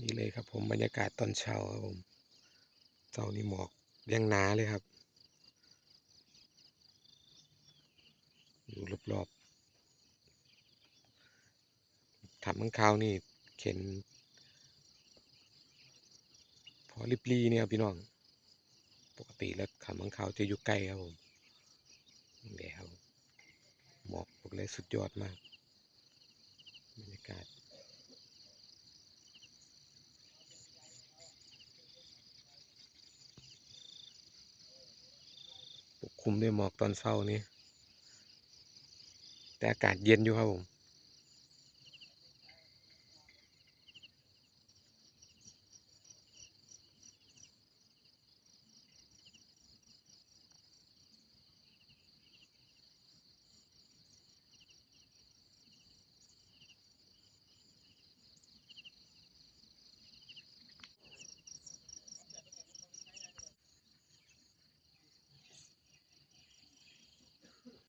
นี่เลยครับผมบรรยากาศตอนเช้าครับผมเจ้านี่หมอกยังหนาเลยครับ อยู่รอบๆทำมังคาวนี่เข็น พอริบลีเนี่ยพี่น้อง ปกติแล้วขามังคาวจะอยู่ใกล้ครับผมเดี๋ยวหมอกบอกเลยสุดยอดมากบรรยากาศ คุมด้วยหมอกตอนเช้านี้ แต่อากาศเย็นอยู่ครับผม